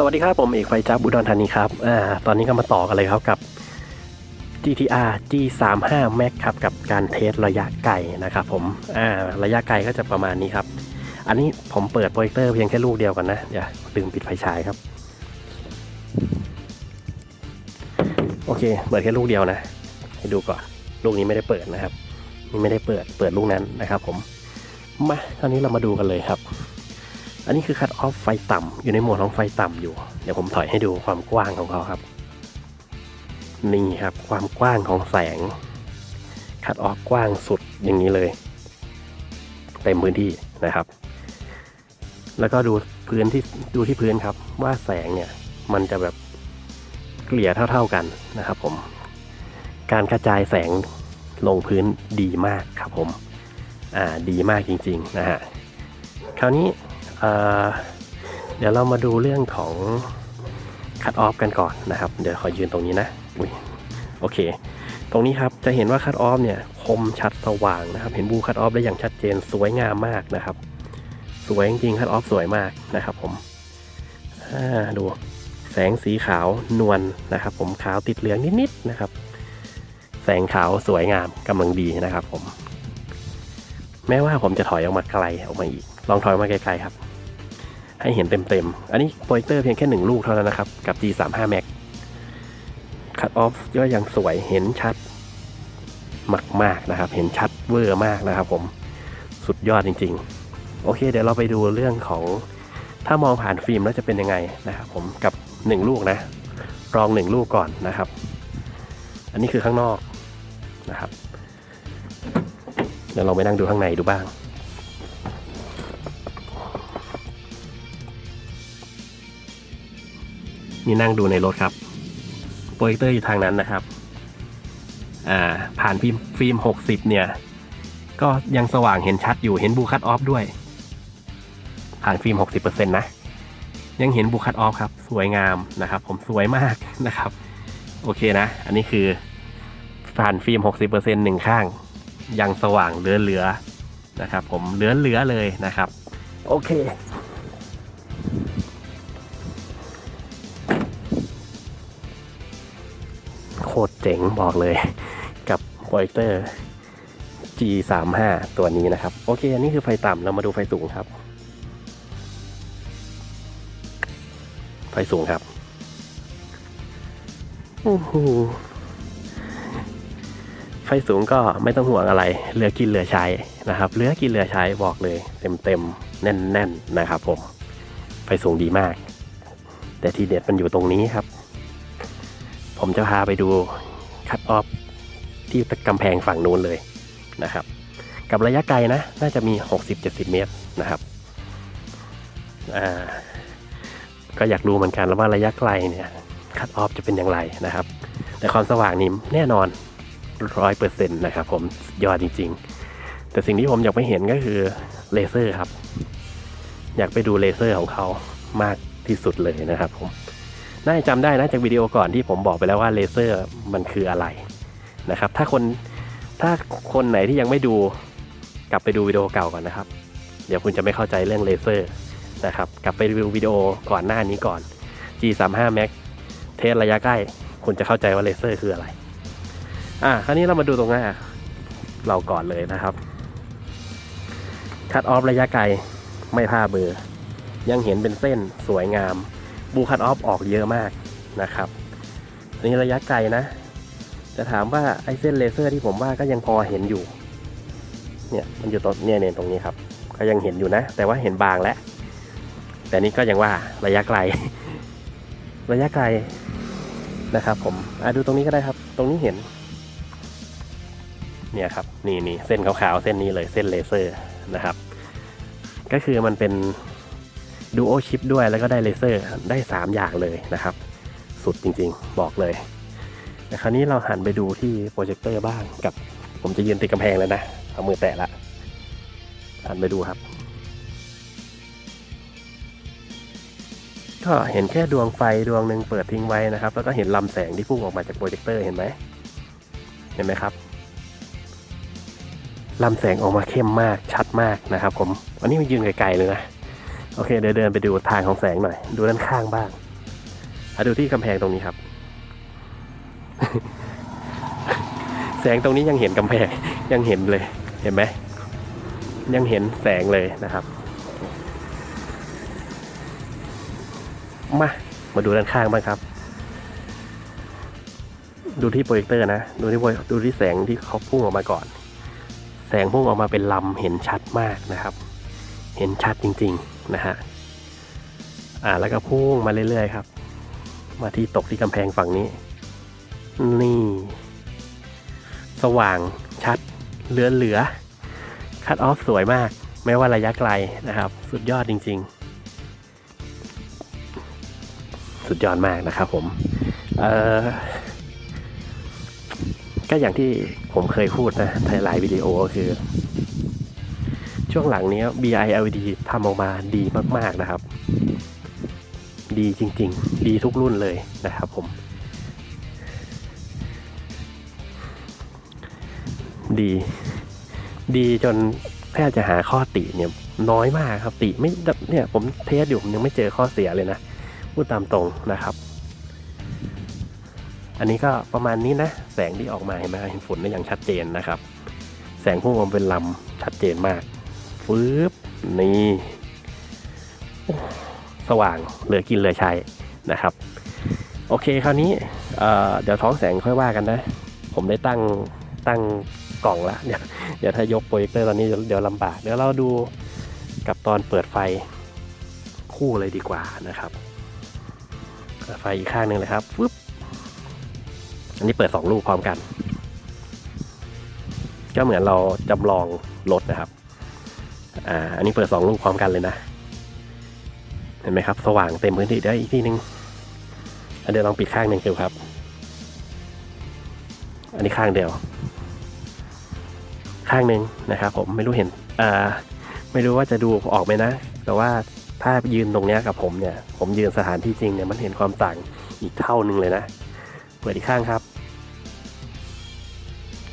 สวัสดีครับ ผมเอกไฟจับอุดรธานีครับอ่าตอนนี้ก็มาต่อกันเลยครับกับ GTR G35 Max ครับกับการเทสระยะไกลนะครับผมอ่าระยะไกลก็จะประมาณนี้ครับ อันนี้ผมเปิดโปรเจคเตอร์เพียงแค่ลูกเดียวกันนะอย่าลืมปิดไฟฉายครับ โอเค เปิดแค่ลูกเดียวนะ ให้ดูก่อน ลูกนี้ไม่ได้เปิดนะครับนี่ไม่ได้เปิดเปิดลูกนั้นนะครับ ผมมาคราวนี้เรามาดูกันเลยครับ อันนี้คือคั t ออฟไฟต่ำอยู่ในโหมดของไฟต่ำอยู่ เดี๋ยวผมถอยให้ดูความกว้างของเขาครับ นี่ครับความกว้างของแสง คั t ออฟกว้างสุดอย่างนี้เลยเต็มพื้นที่นะครับ แล้วก็ดูพื้นที่ดูที่พื้นครับ ว่าแสงเนี่ยมันจะแบบเกลี่ยเท่า ๆกันนะครับ ผม การกระจายแสงลงพื้นดีมากครับผม อ่าดีมากจริง ๆ นะฮะ คราวนี้ เดี๋ยวเรามาดูเรื่องของคัตออฟกันก่อนนะครับ เดี๋ยวขอยืนตรงนี้นะอุ้ยโอเค ตรงนี้ครับจะเห็นว่าคัตออฟเนี่ยคมชัดสว่างนะครับ เห็นบูคัตออฟได้อย่างชัดเจนสวยงามมากนะครับ สวยจริงคัตออฟสวยมากนะครับ ผมดูแสงสีขาวนวลนะครับ ผมขาวติดเหลืองนิดๆนะครับ แสงขาวสวยงามกำลังดีนะครับ ผม แม้ว่าผมจะถอยออกมาไกลออกมาอีก ลองถอยมาไกลๆครับ ให้เห็นเต็มๆ อันนี้โปรเจคเตอร์เพียงแค่หนึ่งลูกเท่านั้นนะครับ กับ G35 Max Cut Off ก็ยังสวยเห็นชัดมากๆนะครับ เห็นชัดเวอร์มากนะครับผมสุดยอดจริง ๆ โอเค เดี๋ยวเราไปดูเรื่องของถ้ามองผ่านฟิล์มแล้วจะเป็นยังไงนะครับผมกับหนึ่งลูกนะลองหนึ่งลูกก่อนนะครับ อันนี้คือข้างนอกนะครับ เดี๋ยวเราไปนั่งดูข้างในดูบ้าง นี่นั่งดูในรถครับโปรเจคเตอร์อยู่ทางนั้นนะครับ อ่า ผ่านฟิล์มฟิล์ม60 เนี่ย ก็ยังสว่างเห็นชัดอยู่เห็นบูคัตออฟด้วย ผ่านฟิล์ม 60%นะ ยังเห็นบูคัตออฟครับ สวยงามนะครับ ผมสวยมากนะครับ โอเคนะ อันนี้คือ ผ่านฟิล์ม 60%หนึ่งข้าง ยังสว่างเหลือๆนะครับ ผมเหลือๆเลยนะครับ โอเค จ๋งบอกเลยกับโปรเจคเตอร์ G35 ตัวนี้นะครับ โอเค อันนี้คือไฟต่ำเรามาดูไฟสูงครับ ไฟสูงครับโอ้โหไฟสูงก็ไม่ต้องห่วงอะไรเหลือกินเหลือใช้นะครับเหลือกินเหลือใช้บอกเลยเต็มเต็มแน่นๆนนะครับผมไฟสูงดีมาก แต่ทีเด็ดมันอยู่ตรงนี้ครับ ผมจะพาไปดู คัตออฟที่กำแพงฝั่งนู้นเลยนะครับ กับระยะไกลนะ น่าจะมี 60-70 เมตรนะครับอ่าก็อยากรู้เหมือนกันแล้วว่าระยะไกลเนี่ยคัตออฟจะเป็นอย่างไรนะครับ แต่ความสว่างนี่แน่นอนร้อยเปอร์เซ็นต์นะครับผมสุดยอดจริง ๆ แต่สิ่งที่ผมอยากไปเห็นก็คือเลเซอร์ครับ อยากไปดูเลเซอร์ของเขามากที่สุดเลยนะครับผม น่าจะจำได้นะจากวิดีโอก่อนที่ผมบอกไปแล้วว่าเลเซอร์มันคืออะไรนะครับ ถ้าคนถ้าคนไหนที่ยังไม่ดูกลับไปดูวิดีโอเก่าก่อนนะครับ เดี๋ยวคุณจะไม่เข้าใจเรื่องเลเซอร์นะครับกลับไปดูวิดีโอก่อนหน้านี้ก่อน G35 Max เทสระยะใกล้ คุณจะเข้าใจว่าเลเซอร์คืออะไร อะคราวนี้เรามาดูตรงหน้าเราก่อนเลยนะครับ คัดออฟระยะไกลไม่พลาเบอร์ยังเห็นเป็นเส้นสวยงาม บูคัตออฟออกเยอะมากนะครับอันนี้ระยะไกลนะ จะถามว่าไอเส้นเลเซอร์ที่ผมว่าก็ยังพอเห็นอยู่ เนี่ยมันอยู่ตรงเนี่ยเนี่ยตรงนี้ครับ ก็ยังเห็นอยู่นะ แต่ว่าเห็นบางแล้ว แต่นี่ก็ยังว่าระยะไกล ระยะไกลนะครับ ผมอะดูตรงนี้ก็ได้ครับ ตรงนี้เห็น เนี่ยครับ นี่นี่เส้นขาวๆเส้นนี้เลยเส้นเลเซอร์นะครับ ก็คือมันเป็น ดูโอชิปด้วยแล้วก็ได้เลเซอร์ได้ 3 อย่างเลยนะครับ สุดจริงๆบอกเลยแต่คราวนี้เราหันไปดูที่โปรเจคเตอร์บ้างกับ ผมจะยืนติดกำแพงแล้วนะเอามือแตะละหันไปดูครับ ก็เห็นแค่ดวงไฟดวงหนึ่งเปิดทิ้งไว้นะครับ แล้วก็เห็นลำแสงที่พุ่งออกมาจากโปรเจคเตอร์เห็นไหมเห็นไหมครับลำแสงออกมาเข้มมากชัดมากนะครับ ผมอันนี้มันยืนไกลๆเลยนะ โอเคเดี๋ยวเดินไปดูทางของแสงหน่อย ดูด้านข้างบ้างอะดูที่กำแพงตรงนี้ครับ แสงตรงนี้ยังเห็นกำแพงยังเห็นเลย เห็นไหมยังเห็นแสงเลยนะครับ มามาดูด้านข้างบ้างครับ ดูที่โปรเจคเตอร์นะ ดูที่โปรดูที่แสงที่เขาพุ่งออกมาก่อน แสงพุ่งออกมาเป็นลำเห็นชัดมากนะครับ เห็นชัดจริงๆนะฮะอ่าแล้วก็พุ่งมาเรื่อยๆครับ มาที่ตกที่กำแพงฝั่งนี้ นี่ สว่างชัดเหลือเหลือคัดออฟสวยมาก ไม่ว่าระยะไกลนะครับ สุดยอดจริง ๆ สุดยอดมากนะครับผมเอ่อก็อย่างที่ผมเคยพูดนะในหลายวิดีโอก็คือ ช่วงหลังนี้ BI LED ทำออกมาดีมากๆนะครับ ดีจริงๆ ดีทุกรุ่นเลยนะครับผม ดี ดีจนแทบจะหาข้อติเนี่ยน้อยมากครับติไม่เนี่ยผมเทสอยู่ผมยังไม่เจอข้อเสียเลยนะพูดตามตรงนะครับ อันนี้ก็ประมาณนี้นะ แสงที่ออกมาเห็นไหมเห็นฝุ่นได้อย่างชัดเจนนะครับ แสงพุ่งออกเป็นลำชัดเจนมาก ฟืบนี่สว่างเหลือกินเหลือใช้นะครับ โอเคคราวนี้เเดี๋ยวท้องแสงค่อยว่ากันนะ ผมได้ตั้งตั้งกล่องละเดี๋ยวเดี๋ยวถ้ายกโปรเจคเตอร์ตอนนี้เดี๋ยวลำบากเดี๋ยวเราดูกับตอนเปิดไฟคู่เลยดีกว่านะครับ ไฟอีกข้างหนึ่งเลยครับฟึบอันนี้เปิดสองลูกพร้อมกัน ก็เหมือนเราจำลองรถนะครับ อ่า อันนี้เปิดสองลูกพร้อมกันเลยนะ เห็นไหมครับ สว่างเต็มพื้นที่เดี๋ยวอีกทีหนึ่งอันเดี๋ยวลองปิดข้างหนึ่งครับ อันนี้ข้างเดียว ข้างหนึ่งนะครับ ผมไม่รู้เห็น อ่า ไม่รู้ว่าจะดูออกไหมนะ แต่ว่าถ้ายืนตรงนี้กับผมเนี่ย ผมยืนสถานที่จริงเนี่ยมันเห็นความต่างอีกเท่านึงเลยนะ เปิดอีกข้างครับ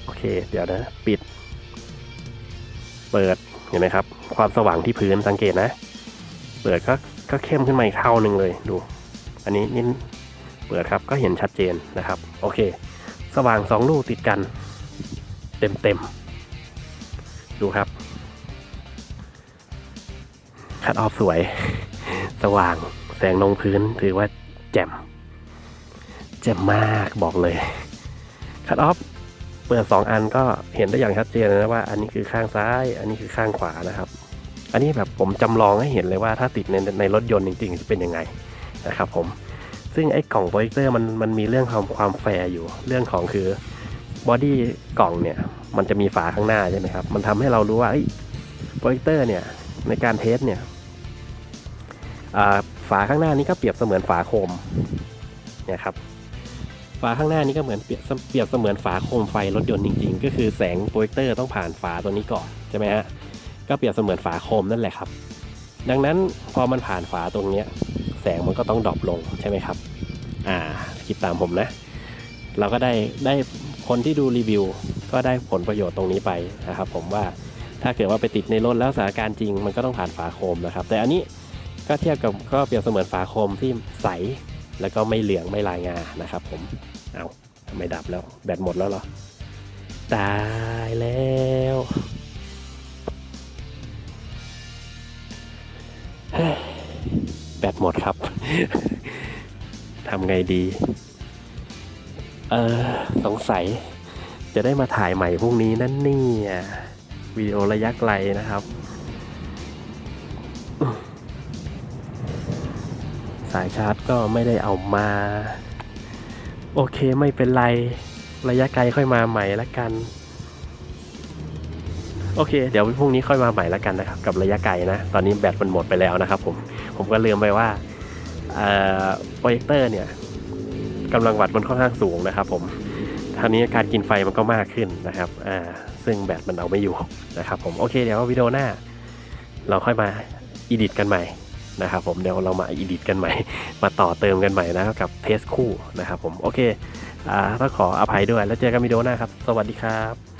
โอเค เดี๋ยวนะ ปิด เปิด เห็นไหมครับ ความสว่างที่พื้นสังเกตนะ เปิดก็ก็เข้มขึ้นมาอีกเท่าหนึ่งเลยดู อันนี้นี่เปิดครับก็เห็นชัดเจนนะครับ โอเค สว่างสองลูกติดกัน เต็มเต็มดูครับ คัดออฟสวย สว่างแสงลงพื้นถือว่าแจ่มแจ่มมากบอกเลย คัดออฟ เปิดสองอันก็เห็นได้อย่างชัดเจนนะว่า อันนี้คือข้างซ้าย อันนี้คือข้างขวานะครับ อันนี้แบบผมจำลองให้เห็นเลยว่าถ้าติดในในรถยนต์จริงๆจะเป็นยังไงนะครับผมซึ่งไอ้กล่องโปรเจคเตอร์มันมันมีเรื่องความความแฟร์อยู่เรื่องของคือบอดี้กล่องเนี่ยมันจะมีฝาข้างหน้าใช่ไหมครับ มันทำให้เรารู้ว่าโปรเจคเตอร์เนี่ยในการเทสเนี่ยฝาข้างหน้านี้ก็เปรียบเสมือนฝาโคมเนี่ยครับาข้างหน้านี้ก็เหมือนเปรียบเปรียบเสมือนฝาโคมไฟรถยนต์จริงๆ ก็คือแสงโปรเจคเตอร์ต้องผ่านฝาตัวนี้ก่อนใช่ไหมฮะก็เปรียบเสมือนฝาโคมนั่นแหละครับ ดังนั้นพอมันผ่านฝาตรงเนี้ยแสงมันก็ต้องดรอปลงใช่ไหมครับ อ่าคิดตามผมนะ เราก็ได้ได้คนที่ดูรีวิว ก็ได้ผลประโยชน์ตรงนี้ไปนะครับ ผมว่าถ้าเกิดว่าไปติดในรถแล้วสถานการณ์จริงมันก็ต้องผ่านฝาโคมนะครับ แต่อันนี้ก็เทียบกับก็เปรียบเสมือนฝาโคมที่ใส แล้วก็ไม่เหลืองไม่ลายงานะครับผม เอาทำไมดับแล้ว แบตหมดแล้วเหรอ ตายแล้วแบตหมดครับ ทำไงดี เออ สงสัย จะได้มาถ่ายใหม่พรุ่งนี้นั่นเนี่ยวิดีโอระยะไกลนะครับ สายชาร์จก็ไม่ได้เอามา โอเคไม่เป็นไร ระยะไกลค่อยมาใหม่ละกัน โอเค เดี๋ยวพรุ่งนี้ค่อยมาใหม่ละกันนะครับ กับระยะไกลนะ ตอนนี้แบตมันหมดไปแล้วนะครับผม ผมก็ลืมไปว่าโปรเจคเตอร์เนี่ยกำลังวัดมันค่อนข้างสูงนะครับผมท่านี้การกินไฟมันก็มากขึ้นนะครับ อ่า ซึ่งแบตมันเอาไม่อยู่นะครับผม โอเค เดี๋ยววิดีโอหน้า เราค่อยมาอีดิทกันใหม่ นะครับผมเดี๋ยวเรามาอีดิทกันใหม่ มาต่อเติมกันใหม่นะกับเทสคู่นะครับผมโอเคอ่าต้องขออภัยด้วยแล้วเจอกันวิดีโอหน้าครับ สวัสดีครับ